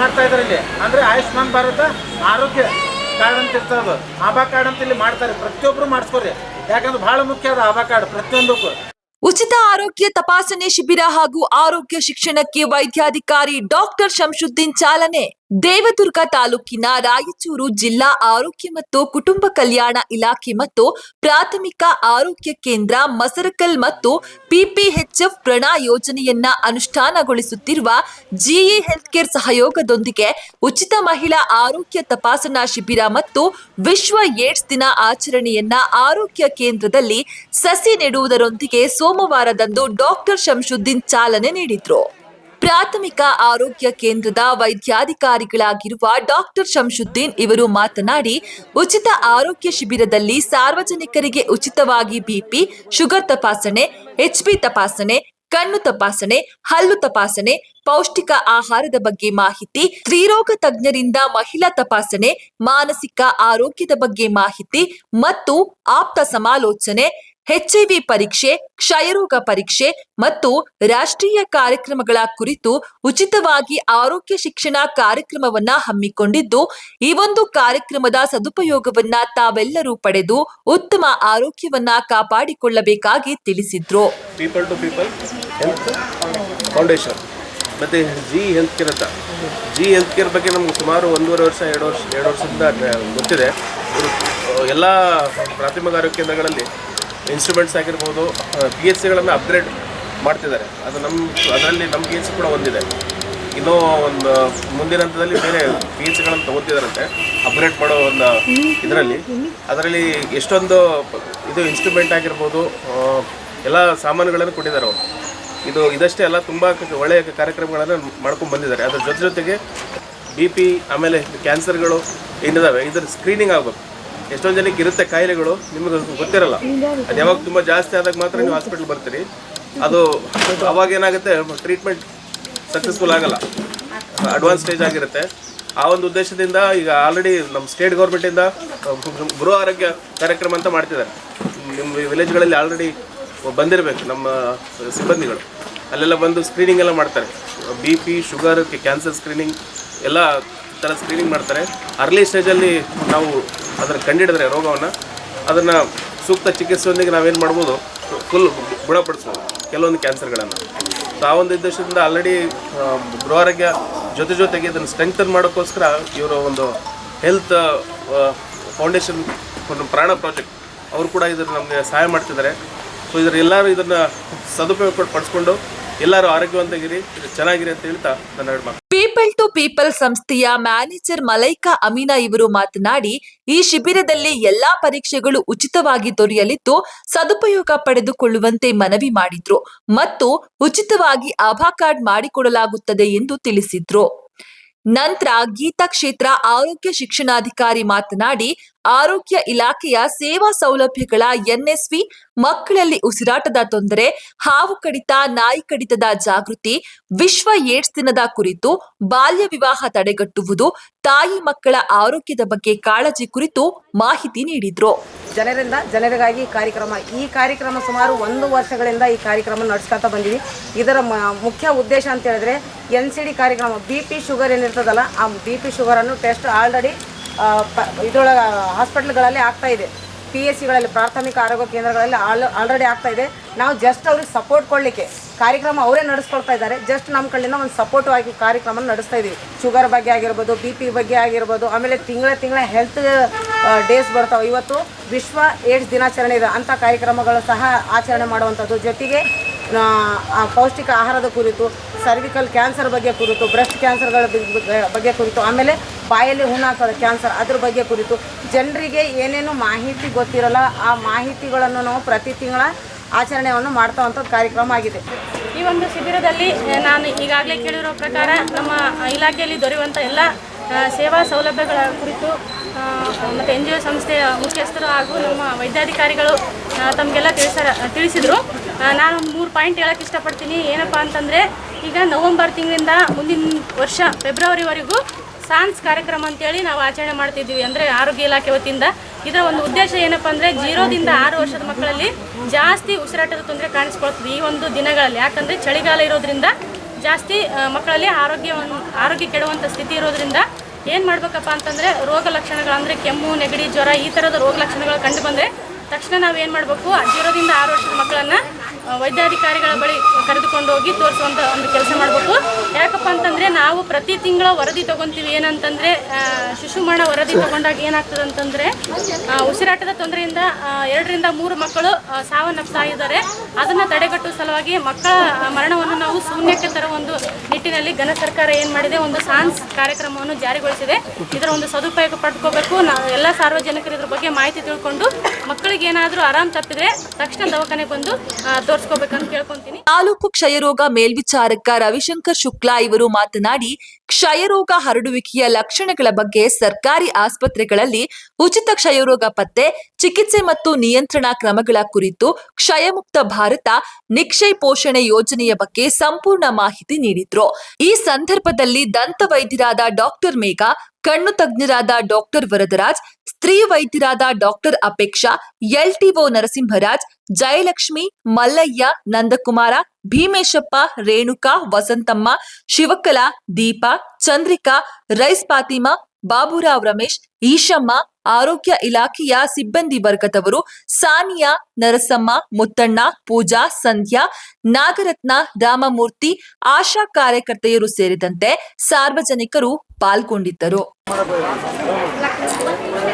ಮಾಡ್ತಾ ಇದಾರೆ ಇಲ್ಲಿ. ಅಂದ್ರೆ ಆಯುಷ್ಮಾನ್ ಭಾರತ ಆರೋಗ್ಯ ಕಾರ್ಡ್ ಅಂತ ಇರ್ತದ ಆಭಾ ಕಾರ್ಡ್ ಅಂತ ಇಲ್ಲಿ ಮಾಡ್ತಾರೆ. ಪ್ರತಿಯೊಬ್ರು ಮಾಡಿಸ್ಕೊರಿ. ಯಾಕಂದ್ರೆ ಬಹಳ ಮುಖ್ಯ ಅದ ಆಭಾ ಕಾರ್ಡ್, ಪ್ರತಿಯೊಂದಕ್ಕೂ. ಉಚಿತ ಆರೋಗ್ಯ ತಪಾಸಣೆ ಶಿಬಿರ ಹಾಗೂ ಆರೋಗ್ಯ ಶಿಕ್ಷಣಕ್ಕೆ ವೈದ್ಯಾಧಿಕಾರಿ ಡಾಕ್ಟರ್ ಶಂಶುದ್ದೀನ್ ಚಾಲನೆ. ದೇವದುರ್ಗ ತಾಲೂಕಿನ ರಾಯಚೂರು ಜಿಲ್ಲಾ ಆರೋಗ್ಯ ಮತ್ತು ಕುಟುಂಬ ಕಲ್ಯಾಣ ಇಲಾಖೆ ಮತ್ತು ಪ್ರಾಥಮಿಕ ಆರೋಗ್ಯ ಕೇಂದ್ರ ಮಸರಕಲ್ ಮತ್ತು ಪಿಪಿಎಚ್ಎಫ್ ಪ್ರಣಾ ಯೋಜನೆಯನ್ನ ಅನುಷ್ಠಾನಗೊಳಿಸುತ್ತಿರುವ ಜಿಇ ಹೆಲ್ತ್ ಕೇರ್ ಸಹಯೋಗದೊಂದಿಗೆ ಉಚಿತ ಮಹಿಳಾ ಆರೋಗ್ಯ ತಪಾಸಣಾ ಶಿಬಿರ ಮತ್ತು ವಿಶ್ವ ಏಡ್ಸ್ ದಿನ ಆಚರಣೆಯನ್ನ ಆರೋಗ್ಯ ಕೇಂದ್ರದಲ್ಲಿ ಸಸಿ ನೆಡುವುದರೊಂದಿಗೆ ಸೋಮವಾರದಂದು ಡಾಕ್ಟರ್ ಶಂಶುದ್ದೀನ್ ಚಾಲನೆ ನೀಡಿದ್ರು. ಪ್ರಾಥಮಿಕ ಆರೋಗ್ಯ ಕೇಂದ್ರದ ವೈದ್ಯಾಧಿಕಾರಿಗಳಾಗಿರುವ ಡಾಕ್ಟರ್ ಶಂಶುದ್ದೀನ್ ಇವರು ಮಾತನಾಡಿ, ಉಚಿತ ಆರೋಗ್ಯ ಶಿಬಿರದಲ್ಲಿ ಸಾರ್ವಜನಿಕರಿಗೆ ಉಚಿತವಾಗಿ ಬಿಪಿ, ಶುಗರ್ ತಪಾಸಣೆ ಎಚ್ಬಿ ತಪಾಸಣೆ, ಕಣ್ಣು ತಪಾಸಣೆ, ಹಲ್ಲು ತಪಾಸಣೆ, ಪೌಷ್ಟಿಕ ಆಹಾರದ ಬಗ್ಗೆ ಮಾಹಿತಿ, ಸ್ತ್ರೀರೋಗ ತಜ್ಞರಿಂದ ಮಹಿಳಾ ತಪಾಸಣೆ, ಮಾನಸಿಕ ಆರೋಗ್ಯದ ಬಗ್ಗೆ ಮಾಹಿತಿ ಮತ್ತು ಆಪ್ತ ಸಮಾಲೋಚನೆ ಎಚ್ಐವಿ ಪರೀಕ್ಷೆ, ಕ್ಷಯರೋಗ ಪರೀಕ್ಷೆ ಮತ್ತು ರಾಷ್ಟ್ರೀಯ ಕಾರ್ಯಕ್ರಮಗಳ ಕುರಿತು ಉಚಿತವಾಗಿ ಆರೋಗ್ಯ ಶಿಕ್ಷಣ ಕಾರ್ಯಕ್ರಮವನ್ನ ಹಮ್ಮಿಕೊಂಡಿದ್ದು, ಈ ಒಂದು ಕಾರ್ಯಕ್ರಮದ ಸದುಪಯೋಗವನ್ನ ತಾವೆಲ್ಲರೂ ಪಡೆದು ಉತ್ತಮ ಆರೋಗ್ಯವನ್ನ ಕಾಪಾಡಿಕೊಳ್ಳಬೇಕಾಗಿ ತಿಳಿಸಿದ್ರು. People to people health foundation G health care ಅಂತ. ಜಿ ಹೆಲ್ತ್ ಕೇರ್ ಬಗ್ಗೆ ನಮ್ಗೆ ಸುಮಾರು ಒಂದೂವರೆ ವರ್ಷ, ಎರಡು ವರ್ಷ, ಎರಡು ವರ್ಷದಿಂದ ಗೊತ್ತಿದೆ. ಎಲ್ಲ ಪ್ರಾಥಮಿಕ ಆರೋಗ್ಯ ಕೇಂದ್ರಗಳಲ್ಲಿ ಇನ್ಸ್ಟ್ರೂಮೆಂಟ್ಸ್ ಆಗಿರ್ಬೋದು ಪಿ ಎಚ್ ಸಿಗಳನ್ನು ಅಪ್ಗ್ರೇಡ್ ಮಾಡ್ತಿದ್ದಾರೆ. ಅದು ನಮ್ಮ ಅದರಲ್ಲಿ ನಮ್ಮ ಪಿ ಎಚ್ ಸಿ ಕೂಡ ಒಂದಿದೆ. ಇನ್ನೂ ಒಂದು, ಮುಂದಿನ ಹಂತದಲ್ಲಿ ಬೇರೆ ಪಿ ಎಚ್ ಸಿಗಳನ್ನು ತಗೋತಿದ್ದಾರಂತೆ ಅಪ್ಗ್ರೇಡ್ ಮಾಡೋ ಒಂದು ಇದರಲ್ಲಿ. ಅದರಲ್ಲಿ ಎಷ್ಟೊಂದು ಇದು ಇನ್ಸ್ಟ್ರೂಮೆಂಟ್ ಆಗಿರ್ಬೋದು ಎಲ್ಲ ಸಾಮಾನುಗಳನ್ನು ಕೊಟ್ಟಿದ್ದಾರೆ ಅವರು. ಇದು, ಇದಷ್ಟೇ ಅಲ್ಲ, ತುಂಬ ಒಳ್ಳೆಯ ಕಾರ್ಯಕ್ರಮಗಳನ್ನು ಮಾಡ್ಕೊಂಡು ಬಂದಿದ್ದಾರೆ. ಅದ್ರ ಜೊತೆ ಜೊತೆಗೆ ಬಿ ಪಿ ಆಮೇಲೆ ಕ್ಯಾನ್ಸರ್ಗಳು ಏನಿದ್ದಾವೆ ಇದರ ಸ್ಕ್ರೀನಿಂಗ್ ಆಗಬೇಕು. ಎಷ್ಟೊಂದು ಜನಕ್ಕೆ ಇರುತ್ತೆ ಕಾಯಿಲೆಗಳು, ನಿಮಗೆ ಗೊತ್ತಿರಲ್ಲ. ಅದು ಯಾವಾಗ ತುಂಬ ಜಾಸ್ತಿ ಆದಾಗ ಮಾತ್ರ ನೀವು ಹಾಸ್ಪಿಟ್ಲ್ ಬರ್ತೀರಿ. ಅದು ಅವಾಗ ಏನಾಗುತ್ತೆ ಟ್ರೀಟ್ಮೆಂಟ್ ಸಕ್ಸಸ್ಫುಲ್ ಆಗಲ್ಲ. ಅಡ್ವಾನ್ಸ್ ಸ್ಟೇಜ್ ಆಗಿರುತ್ತೆ. ಆ ಒಂದು ಉದ್ದೇಶದಿಂದ ಈಗ ಆಲ್ರೆಡಿ ನಮ್ಮ ಸ್ಟೇಟ್ ಗೌರ್ಮೆಂಟಿಂದ ಗೃಹ ಆರೋಗ್ಯ ಕಾರ್ಯಕ್ರಮ ಅಂತ ಮಾಡ್ತಿದ್ದಾರೆ. ನಿಮ್ಮ ವಿಲೇಜ್ಗಳಲ್ಲಿ ಆಲ್ರೆಡಿ ಬಂದಿರಬೇಕು ನಮ್ಮ ಸಿಬ್ಬಂದಿಗಳು. ಅಲ್ಲೆಲ್ಲ ಬಂದು ಸ್ಕ್ರೀನಿಂಗ್ ಎಲ್ಲ ಮಾಡ್ತಾರೆ. B P sugar cancer screening ಎಲ್ಲ ಥರ ಸ್ಕ್ರೀನಿಂಗ್ ಮಾಡ್ತಾರೆ. ಅರ್ಲಿ ಸ್ಟೇಜಲ್ಲಿ ನಾವು ಅದನ್ನು ಕಂಡಿಡಿದ್ರೆ ರೋಗವನ್ನು ಅದನ್ನು ಸೂಕ್ತ ಚಿಕಿತ್ಸೆಯೊಂದಿಗೆ ನಾವೇನು ಮಾಡ್ಬೋದು ಫುಲ್ ಗುಣಪಡಿಸ್ಬೋದು, ಕೆಲವೊಂದು ಕ್ಯಾನ್ಸರ್ಗಳನ್ನು ಸೊ ಆ ಒಂದು ಉದ್ದೇಶದಿಂದ ಆಲ್ರೆಡಿ ಗೃಹ ಆರೋಗ್ಯ ಜೊತೆ ಜೊತೆಗೆ ಇದನ್ನು ಸ್ಟ್ರೆಂಥನ್ ಮಾಡೋಕ್ಕೋಸ್ಕರ ಇವರ ಒಂದು ಹೆಲ್ತ್ ಫೌಂಡೇಶನ್ ಒಂದು ಪ್ರಾಣ ಪ್ರಾಜೆಕ್ಟ್ ಅವರು ಕೂಡ ಇದನ್ನು ನಮಗೆ ಸಹಾಯ ಮಾಡ್ತಿದ್ದಾರೆ. ಸೊ ಇದರ ಎಲ್ಲರೂ ಇದನ್ನು ಸದುಪಯೋಗ ಪಡಿಸ್ಕೊಂಡು ಎಲ್ಲರೂ ಆರೋಗ್ಯವಂತಾಗಿರಿ ಚೆನ್ನಾಗಿರಿ ಅಂತ ಹೇಳ್ತಾ ನನ್ನ ಪೀಪಲ್ ಸಂಸ್ಥೆಯ ಮ್ಯಾನೇಜರ್ ಮಲೈಕಾ ಅಮೀನಾ ಇವರು ಮಾತನಾಡಿ, ಈ ಶಿಬಿರದಲ್ಲಿ ಎಲ್ಲಾ ಪರೀಕ್ಷೆಗಳು ಉಚಿತವಾಗಿ ದೊರೆಯಲಿದ್ದು, ಸದುಪಯೋಗ ಪಡೆದುಕೊಳ್ಳುವಂತೆ ಮನವಿ ಮಾಡಿದ್ರು ಮತ್ತು ಉಚಿತವಾಗಿ ಆಭಾ ಕಾರ್ಡ್ ಮಾಡಿಕೊಡಲಾಗುತ್ತದೆ ಎಂದು ತಿಳಿಸಿದ್ರು. ನಂತರ ಗೀತಾ ಕ್ಷೇತ್ರ ಆರೋಗ್ಯ ಶಿಕ್ಷಣಾಧಿಕಾರಿ ಮಾತನಾಡಿ, ಆರೋಗ್ಯ ಇಲಾಖೆಯ ಸೇವಾ ಸೌಲಭ್ಯಗಳ ಎನ್ಎಸ್ವಿ, ಮಕ್ಕಳಲ್ಲಿ ಉಸಿರಾಟದ ತೊಂದರೆ, ಹಾವು ಕಡಿತ, ನಾಯಿ ಕಡಿತದ ಜಾಗೃತಿ, ವಿಶ್ವ ಏಡ್ಸ್ ದಿನದ ಕುರಿತು ಬಾಲ್ಯ ವಿವಾಹ ತಡೆಗಟ್ಟುವುದು, ತಾಯಿ ಮಕ್ಕಳ ಆರೋಗ್ಯದ ಬಗ್ಗೆ ಕಾಳಜಿ ಕುರಿತು ಮಾಹಿತಿ ನೀಡಿದ್ರು. ಜನರಿಂದ ಜನರಿಗಾಗಿ ಕಾರ್ಯಕ್ರಮ, ಈ ಕಾರ್ಯಕ್ರಮ ಸುಮಾರು ಒಂದು ವರ್ಷಗಳಿಂದ ಈ ಕಾರ್ಯಕ್ರಮ ನಡೆಸ್ಕೊತಾ ಬಂದಿದೆ ಇದರ ಮುಖ್ಯ ಉದ್ದೇಶ ಅಂತ ಹೇಳಿದ್ರೆ ಎನ್ ಸಿ ಡಿ ಕಾರ್ಯಕ್ರಮ ಬಿ ಪಿ ಶುಗರ್ ಏನಿರ್ತದಲ್ಲ, ಆ ಬಿ ಪಿ ಶುಗರನ್ನು ಟೆಸ್ಟ್ ಆಲ್ರೆಡಿ ಇದರೊಳಗೆ ಹಾಸ್ಪಿಟ್ಲ್ಗಳಲ್ಲಿ ಆಗ್ತಾ ಇದೆ. ಪಿ ಎಸ್ ಸಿಗಳಲ್ಲಿ ಪ್ರಾಥಮಿಕ ಆರೋಗ್ಯ ಕೇಂದ್ರಗಳಲ್ಲಿ ಆಲ್ ಆಲ್ರೆಡಿ ಆಗ್ತಾ ಇದೆ. ನಾವು ಜಸ್ಟ್ ಅವ್ರಿಗೆ ಸಪೋರ್ಟ್ ಕೊಡಲಿಕ್ಕೆ ಕಾರ್ಯಕ್ರಮ ಅವರೇ ನಡೆಸ್ಕೊಳ್ತಾ ಇದ್ದಾರೆ. ಜಸ್ಟ್ ನಮ್ಮ ಕಡೆಯಿಂದ ಒಂದು ಸಪೋರ್ಟ್ ಆಗಿ ಕಾರ್ಯಕ್ರಮ ನಡೆಸ್ತಾ ಇದ್ದೀವಿ ಶುಗರ್ ಬಗ್ಗೆ ಆಗಿರ್ಬೋದು ಬಿ ಪಿ ಬಗ್ಗೆ ಆಗಿರ್ಬೋದು, ಆಮೇಲೆ ತಿಂಗಳ ತಿಂಗಳ ಹೆಲ್ತ್ ಡೇಸ್ ಬರ್ತಾವೆ. ಇವತ್ತು ವಿಶ್ವ ಏಡ್ಸ್ ದಿನಾಚರಣೆ ಇದೆ. ಅಂಥ ಕಾರ್ಯಕ್ರಮಗಳು ಸಹ ಆಚರಣೆ ಮಾಡುವಂಥದ್ದು. ಜೊತೆಗೆ ಪೌಷ್ಟಿಕ ಆಹಾರದ ಕುರಿತು ಸರ್ವಿಕಲ್ ಕ್ಯಾನ್ಸರ್ ಬಗ್ಗೆ ಕುರಿತು ಬ್ರೆಸ್ಟ್ ಕ್ಯಾನ್ಸರ್ಗಳ ಬಗ್ಗೆ- ಕುರಿತು, ಆಮೇಲೆ ಬಾಯಲ್ಲಿ ಹುಣ್ಣಾಗ್ತದೆ ಕ್ಯಾನ್ಸರ್ ಅದ್ರ ಬಗ್ಗೆ ಕುರಿತು ಜನರಿಗೆ ಏನೇನು ಮಾಹಿತಿ ಗೊತ್ತಿರಲ್ಲ, ಆ ಮಾಹಿತಿಗಳನ್ನು ನಾವು ಪ್ರತಿ ತಿಂಗಳ ಆಚರಣೆಯನ್ನು ಮಾಡ್ತಾವಂಥದ್ದು ಕಾರ್ಯಕ್ರಮ ಆಗಿದೆ. ಈ ಒಂದು ಶಿಬಿರದಲ್ಲಿ ನಾನು ಈಗಾಗಲೇ ಕೇಳಿರೋ ಪ್ರಕಾರ ನಮ್ಮ ಇಲಾಖೆಯಲ್ಲಿ ದೊರೆಯುವಂಥ ಎಲ್ಲ ಸೇವಾ ಸೌಲಭ್ಯಗಳ ಕುರಿತು ಮತ್ತು ಎನ್ ಜಿ ಒ ಸಂಸ್ಥೆಯ ಮುಖ್ಯಸ್ಥರು ಹಾಗೂ ನಮ್ಮ ವೈದ್ಯಾಧಿಕಾರಿಗಳು ತಮಗೆಲ್ಲ ತಿಳಿಸಾರ, ತಿಳಿಸಿದರು. ನಾನು ಒಂದು ಮೂರು ಪಾಯಿಂಟ್ ಹೇಳೋಕ್ಕೆ ಇಷ್ಟಪಡ್ತೀನಿ. ಏನಪ್ಪ ಅಂತಂದರೆ, ಈಗ ನವಂಬರ್ ತಿಂಗಳಿಂದ ಮುಂದಿನ ವರ್ಷ ಫೆಬ್ರವರಿವರೆಗೂ ಸಾನ್ಸ್ ಕಾರ್ಯಕ್ರಮ ಅಂತೇಳಿ ನಾವು ಆಚರಣೆ ಮಾಡ್ತಿದ್ದೀವಿ. ಅಂದರೆ ಆರೋಗ್ಯ ಇಲಾಖೆ ವತಿಯಿಂದ. ಇದರ ಒಂದು ಉದ್ದೇಶ ಏನಪ್ಪ ಅಂದರೆ, ಜೀರೋದಿಂದ ಆರು ವರ್ಷದ ಮಕ್ಕಳಲ್ಲಿ ಜಾಸ್ತಿ ಉಸಿರಾಟದ ತೊಂದರೆ ಕಾಣಿಸ್ಕೊಳ್ತದೆ ಈ ಒಂದು ದಿನಗಳಲ್ಲಿ. ಯಾಕಂದರೆ ಚಳಿಗಾಲ ಇರೋದ್ರಿಂದ ಜಾಸ್ತಿ ಮಕ್ಕಳಲ್ಲಿ ಆರೋಗ್ಯವನ್ನು, ಆರೋಗ್ಯ ಕೆಡುವಂಥ ಸ್ಥಿತಿ ಇರೋದ್ರಿಂದ ಏನು ಮಾಡಬೇಕಪ್ಪ ಅಂತಂದರೆ ರೋಗ ಲಕ್ಷಣಗಳು ಅಂದರೆ ಕೆಮ್ಮು, ನೆಗಡಿ, ಜ್ವರ ಈ ಥರದ ರೋಗ ಲಕ್ಷಣಗಳು ಕಂಡು ಬಂದರೆ ತಕ್ಷಣ ನಾವು ಏನು ಮಾಡಬೇಕು ಜೀರೋದಿಂದ ಆರು ವರ್ಷದ ಮಕ್ಕಳನ್ನು ವೈದ್ಯಾಧಿಕಾರಿಗಳ ಬಳಿ ಕರೆದುಕೊಂಡು ಹೋಗಿ ತೋರಿಸುವಂಥ ಒಂದು ಕೆಲಸ ಮಾಡಬೇಕು. ಯಾಕಪ್ಪ ಅಂತಂದರೆ ನಾವು ಪ್ರತಿ ತಿಂಗಳ ವರದಿ ತೊಗೊತೀವಿ. ಏನಂತಂದರೆ ಶಿಶುಮರಣ ವರದಿ ತಗೊಂಡಾಗ ಏನಾಗ್ತದೆ ಅಂತಂದರೆ ಉಸಿರಾಟದ ತೊಂದರೆಯಿಂದ ಎರಡರಿಂದ ಮೂರು ಮಕ್ಕಳು ಸಾವನ್ನಪ್ತಾ ಇದ್ದಾರೆ. ಅದನ್ನು ತಡೆಗಟ್ಟುವ ಸಲುವಾಗಿ ಮಕ್ಕಳ ಮರಣವನ್ನು ನಾವು ಶೂನ್ಯಕ್ಕೆ ತರುವ ಒಂದು ನಿಟ್ಟಿನಲ್ಲಿ ಘನ ಸರ್ಕಾರ ಏನು ಮಾಡಿದೆ, ಒಂದು ಸಾನ್ಸ್ ಕಾರ್ಯಕ್ರಮವನ್ನು ಜಾರಿಗೊಳಿಸಿದೆ. ಇದರ ಒಂದು ಸದುಪಯೋಗ ಪಡ್ಕೋಬೇಕು. ನಾವು ಎಲ್ಲ ಸಾರ್ವಜನಿಕರು ಇದ್ರ ಬಗ್ಗೆ ಮಾಹಿತಿ ತಿಳ್ಕೊಂಡು ಮಕ್ಕಳಿಗೆ ಏನಾದರೂ ಆರಾಮ್ ತಪ್ಪಿದ್ರೆ ತಕ್ಷಣ ದವಾಖಾನೆಗೆ ಬಂದು ತೋರಿಸ್ಕೋಬೇಕಂತ ಕೇಳ್ಕೊಂತೀನಿ. ತಾಲೂಕು ಕ್ಷಯರೋಗ ಮೇಲ್ವಿಚಾರಕ ರವಿಶಂಕರ್ ಶುಕ್ಲಾ ಇವರು ಮಾತನಾಡಿ, ಕ್ಷಯರೋಗ ಹರಡುವಿಕೆಯ ಲಕ್ಷಣಗಳ ಬಗ್ಗೆ ಸರ್ಕಾರಿ ಆಸ್ಪತ್ರೆಗಳಲ್ಲಿ ಉಚಿತ ಕ್ಷಯರೋಗ ಪತ್ತೆ, ಚಿಕಿತ್ಸೆ ಮತ್ತು ನಿಯಂತ್ರಣ ಕ್ರಮಗಳ ಕುರಿತು ಕ್ಷಯಮುಕ್ತ ಭಾರತ ನಿಕ್ಷಯ ಪೋಷಣೆ ಯೋಜನೆಯ ಬಗ್ಗೆ ಸಂಪೂರ್ಣ ಮಾಹಿತಿ ನೀಡಿದ್ರು. ಈ ಸಂದರ್ಭದಲ್ಲಿ ದಂತ ವೈದ್ಯರಾದ ಡಾಕ್ಟರ್ ಮೇಘಾ ಕಣ್ಣು ತಜ್ಞರಾದ ಡಾಕ್ಟರ್ ವರದರಾಜ್, ಸ್ತ್ರೀ ವೈದ್ಯರಾದ ಡಾಕ್ಟರ್ ಅಪೇಕ್ಷಾ ಎಲ್ಟಿಒ ನರಸಿಂಹರಾಜ್, ಜಯಲಕ್ಷ್ಮಿ, ಮಲ್ಲಯ್ಯ, ನಂದಕುಮಾರ, ಭೀಮೇಶಪ್ಪ, ರೇಣುಕಾ, ವಸಂತಮ್ಮ, ಶಿವಕಲಾ, ದೀಪಾ, ಚಂದ್ರಿಕಾ, ರೈಸ್ ಫಾತಿಮಾ ಬಾಬುರಾವ್ ರಮೇಶ್, ಈಶಮ್ಮ, ಆರೋಗ್ಯ ಇಲಾಖೆಯ ಸಿಬ್ಬಂದಿ ವರ್ಗದವರು ಸಾನಿಯಾ, ನರಸಮ್ಮ, ಮುತ್ತಣ್ಣ, ಪೂಜಾ, ಸಂಧ್ಯಾ, ನಾಗರತ್ನ, ರಾಮಮೂರ್ತಿ, ಆಶಾ ಕಾರ್ಯಕರ್ತೆಯರು ಸೇರಿದಂತೆ ಸಾರ್ವಜನಿಕರು ಪಾಲ್ಗೊಂಡಿದ್ದರು.